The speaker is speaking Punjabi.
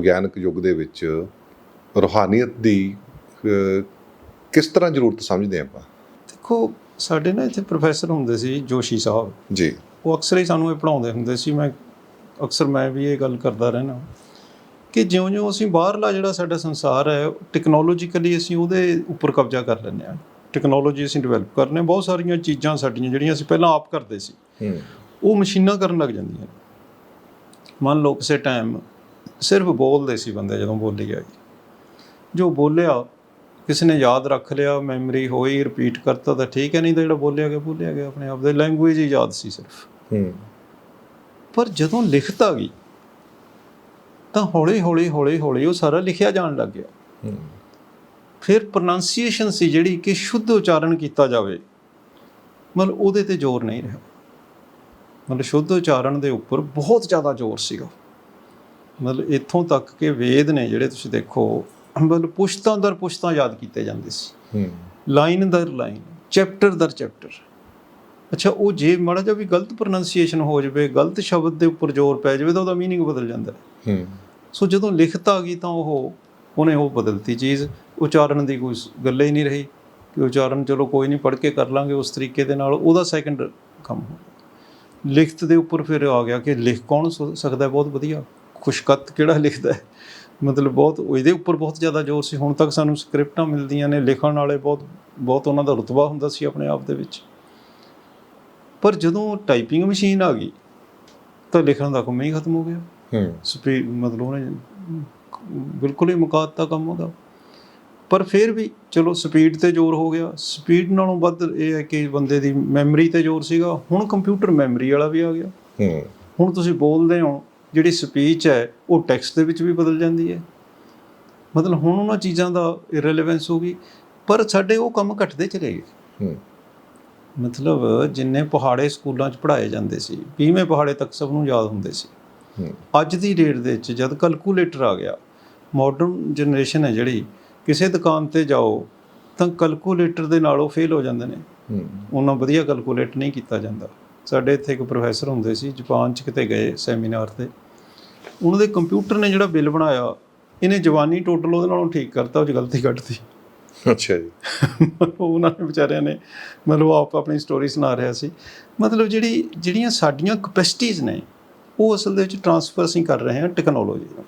ਵਿਗਿਆਨਕ ਯੁੱਗ ਦੇ ਵਿੱਚ ਰੂਹਾਨੀਅਤ ਦੀ ਕਿਸ ਤਰ੍ਹਾਂ ਜ਼ਰੂਰਤ ਸਮਝਦੇ ਆਪਾਂ? ਦੇਖੋ ਸਾਡੇ ਨਾ ਇੱਥੇ ਪ੍ਰੋਫੈਸਰ ਹੁੰਦੇ ਸੀ ਜੋਸ਼ੀ ਸਾਹਿਬ। ਜੀ। ਉਹ ਅਕਸਰ ਹੀ ਸਾਨੂੰ ਇਹ ਪੜਾਉਂਦੇ ਹੁੰਦੇ ਸੀ। ਮੈਂ ਅਕਸਰ ਮੈਂ ਵੀ ਇਹ ਗੱਲ ਕਰਦਾ ਰਹਿਣਾ ਕਿ ਜਿਉਂ-ਜਿਉਂ ਅਸੀਂ ਬਾਹਰਲਾ ਜਿਹੜਾ ਸਾਡਾ ਸੰਸਾਰ ਹੈ ਟੈਕਨੋਲੋਜੀਕਲੀ ਅਸੀਂ ਉਹਦੇ ਉੱਪਰ ਕਬਜ਼ਾ ਕਰ ਲੈਂਦੇ ਹਾਂ। ਟੈਕਨੋਲੋਜੀ ਅਸੀਂ ਡਿਵੈਲਪ ਕਰਨੇ ਬਹੁਤ ਸਾਰੀਆਂ ਚੀਜ਼ਾਂ ਸਾਡੀਆਂ ਜਿਹੜੀਆਂ ਅਸੀਂ ਪਹਿਲਾਂ ਆਪ ਕਰਦੇ ਸੀ। ਉਹ ਮਸ਼ੀਨਾਂ ਕਰਨ ਲੱਗ ਜਾਂਦੀਆਂ ਮੰਨ ਲਓ ਕਿਸੇ ਟਾਈਮ ਸਿਰਫ ਬੋਲਦੇ ਸੀ ਬੰਦੇ ਜਦੋਂ ਬੋਲੀ ਗਈ ਜੋ ਬੋਲਿਆ ਕਿਸੇ ਨੇ ਯਾਦ ਰੱਖ ਲਿਆ ਮੈਮਰੀ ਹੋਈ ਰਿਪੀਟ ਕਰਤਾ ਤਾਂ ਠੀਕ ਹੈ ਨਹੀਂ ਤਾਂ ਜਿਹੜਾ ਬੋਲਿਆ ਗਿਆ ਬੋਲਿਆ ਗਿਆ ਆਪਣੇ ਆਪ ਦੇ ਲੈਂਗੁਏਜ ਹੀ ਯਾਦ ਸੀ ਸਿਰਫ। ਹੂੰ। ਪਰ ਜਦੋਂ ਲਿਖਤ ਗਈ ਤਾਂ ਹੌਲੀ ਹੌਲੀ ਹੌਲੀ ਹੌਲੀ ਉਹ ਸਾਰਾ ਲਿਖਿਆ ਜਾਣ ਲੱਗ ਗਿਆ। ਹੂੰ। ਫਿਰ ਪ੍ਰੋਨਾਂਸੀਏਸ਼ਨ ਸੀ ਜਿਹੜੀ ਕਿ ਸ਼ੁੱਧ ਉਚਾਰਨ ਕੀਤਾ ਜਾਵੇ ਮਤਲਬ ਉਹਦੇ ਤੇ ਜ਼ੋਰ ਨਹੀਂ ਰਿਹਾ। ਮਤਲਬ ਸ਼ੁੱਧ ਉਚਾਰਨ ਦੇ ਉੱਪਰ ਬਹੁਤ ਜ਼ਿਆਦਾ ਜ਼ੋਰ ਸੀਗਾ। ਮਤਲਬ ਇੱਥੋਂ ਤੱਕ ਕਿ ਵੇਦ ਨੇ ਜਿਹੜੇ ਤੁਸੀਂ ਦੇਖੋ ਮਤਲਬ ਪੁਸ਼ਤਾਂ ਦਰ ਪੁਸ਼ਤਾਂ ਯਾਦ ਕੀਤੇ ਜਾਂਦੇ ਸੀ ਹੂੰ ਲਾਈਨ ਦਰ ਲਾਈਨ ਚੈਪਟਰ ਦਰ ਚੈਪਟਰ ਅੱਛਾ ਉਹ ਜੇ ਮਾੜਾ ਜਿਹਾ ਵੀ ਗਲਤ ਪ੍ਰੋਨਾਂਸੀਏਸ਼ਨ ਹੋ ਜਾਵੇ ਗਲਤ ਸ਼ਬਦ ਦੇ ਉੱਪਰ ਜ਼ੋਰ ਪੈ ਜਾਵੇ ਤਾਂ ਉਹਦਾ मीनिंग ਬਦਲ ਜਾਂਦਾ ਹੈ ਹੂੰ ਸੋ ਜਦੋਂ ਲਿਖਤ ਆ ਗਈ ਤਾਂ ਉਹ ਉਹਨੇ ਉਹ ਬਦਲਤੀ ਚੀਜ਼ ਉਚਾਰਨ ਦੀ ਕੋਈ ਗੱਲ ਹੀ ਨਹੀਂ ਰਹੀ ਕਿ ਉਚਾਰਨ ਚਲੋ ਕੋਈ ਨਹੀਂ ਪੜ੍ਹ ਕੇ ਕਰ ਲਾਂਗੇ ਉਸ ਤਰੀਕੇ ਦੇ ਨਾਲ ਉਹਦਾ ਸੈਕੰਡ ਕੰਮ ਹੋ ਗਿਆ। ਲਿਖਤ ਦੇ ਉੱਪਰ ਫਿਰ ਆ ਗਿਆ ਕਿ ਲਿਖ ਕੌਣ ਸ- ਸਕਦਾ ਹੈ ਬਹੁਤ ਵਧੀਆ ਖੁਸ਼ਕਤ ਕਿਹੜਾ ਲਿਖਦਾ ਹੈ? ਮਤਲਬ ਬਹੁਤ ਇਹਦੇ ਉੱਪਰ ਬਹੁਤ ਜ਼ਿਆਦਾ ਜ਼ੋਰ ਸੀ। ਹੁਣ ਤੱਕ ਸਾਨੂੰ ਸਕ੍ਰਿਪਟਾਂ ਮਿਲਦੀਆਂ ਨੇ ਲਿਖਣ ਵਾਲੇ ਬਹੁਤ ਬਹੁਤ ਉਹਨਾਂ ਦਾ ਰੁਤਬਾ ਹੁੰਦਾ ਸੀ ਆਪਣੇ ਆਪ ਦੇ ਵਿੱਚ। ਪਰ ਜਦੋਂ ਟਾਈਪਿੰਗ ਮਸ਼ੀਨ ਆ ਗਈ ਤਾਂ ਲਿਖਣ ਦਾ ਕੰਮ ਹੀ ਖਤਮ ਹੋ ਗਿਆ। ਹੂੰ। ਸਪੀਡ ਮਤਲਬ ਉਹਨੇ ਬਿਲਕੁਲ ਹੀ ਮੁਕਾਤਾ ਕੰਮ ਉਹਦਾ। ਪਰ ਫਿਰ ਵੀ ਚਲੋ ਸਪੀਡ ਤੇ ਜ਼ੋਰ ਹੋ ਗਿਆ। ਸਪੀਡ ਨਾਲੋਂ ਵੱਧ ਇਹ ਹੈ ਕਿ ਬੰਦੇ ਦੀ ਮੈਮਰੀ ਤੇ ਜ਼ੋਰ ਸੀਗਾ। ਹੁਣ ਕੰਪਿਊਟਰ ਮੈਮਰੀ ਵਾਲਾ ਵੀ ਆ ਗਿਆ। ਹੂੰ। ਹੁਣ ਤੁਸੀਂ ਬੋਲਦੇ ਹੋ ਜਿਹੜੀ ਸਪੀਚ ਹੈ ਉਹ ਟੈਕਸਟ ਦੇ ਵਿੱਚ ਵੀ ਬਦਲ ਜਾਂਦੀ ਹੈ। ਮਤਲਬ ਹੁਣ ਉਹਨਾਂ ਚੀਜ਼ਾਂ ਦਾ ਇਰੈਲੇਵੈਂਸ ਹੋ ਗਈ ਪਰ ਸਾਡੇ ਉਹ ਕੰਮ ਘਟਦੇ ਚਲੇ ਗਏ। ਮਤਲਬ ਜਿੰਨੇ ਪਹਾੜੇ ਸਕੂਲਾਂ 'ਚ ਪੜ੍ਹਾਏ ਜਾਂਦੇ ਸੀ 20ਵੇਂ ਪਹਾੜੇ ਤੱਕ ਸਭ ਨੂੰ ਯਾਦ ਹੁੰਦੇ ਸੀ। ਅੱਜ ਦੀ ਡੇਟ ਦੇ ਵਿੱਚ ਜਦ ਕੈਲਕੂਲੇਟਰ ਆ ਗਿਆ ਮਾਡਰਨ ਜਨਰੇਸ਼ਨ ਹੈ ਜਿਹੜੀ ਕਿਸੇ ਦੁਕਾਨ ਤੇ ਜਾਓ ਤਾਂ ਕੈਲਕੂਲੇਟਰ ਦੇ ਨਾਲ ਉਹ ਫੇਲ ਹੋ ਜਾਂਦੇ ਨੇ। ਉਹਨਾਂ ਵਧੀਆ ਕੈਲਕੂਲੇਟ ਨਹੀਂ ਕੀਤਾ ਜਾਂਦਾ। ਸਾਡੇ ਇੱਥੇ ਇੱਕ ਪ੍ਰੋਫੈਸਰ ਹੁੰਦੇ ਸੀ ਜਾਪਾਨ 'ਚ ਕਿਤੇ ਗਏ ਸੈਮੀਨਾਰ ਤੇ। ਉਹਨਾਂ ਦੇ ਕੰਪਿਊਟਰ ਨੇ ਜਿਹੜਾ ਬਿੱਲ ਬਣਾਇਆ ਇਹਨੇ ਜਵਾਨੀ ਟੋਟਲ ਉਹਦੇ ਨਾਲੋਂ ਠੀਕ ਕਰਤਾ ਉਹ 'ਚ ਗਲਤੀ ਕੱਢਤੀ ਅੱਛਾ ਜੀ। ਉਹਨਾਂ ਨੇ ਵਿਚਾਰਿਆਂ ਨੇ ਮਤਲਬ ਆਪ ਆਪਣੀ ਸਟੋਰੀ ਸੁਣਾ ਰਿਹਾ ਸੀ। ਮਤਲਬ ਜਿਹੜੀ ਜਿਹੜੀਆਂ ਸਾਡੀਆਂ ਕਪੈਸਿਟੀਆਂ ਨੇ ਉਹ ਅਸਲ ਦੇ ਵਿੱਚ ਟਰਾਂਸਫਰ ਅਸੀਂ ਕਰ ਰਹੇ ਹਾਂ ਟੈਕਨੋਲੋਜੀ ਨੂੰ।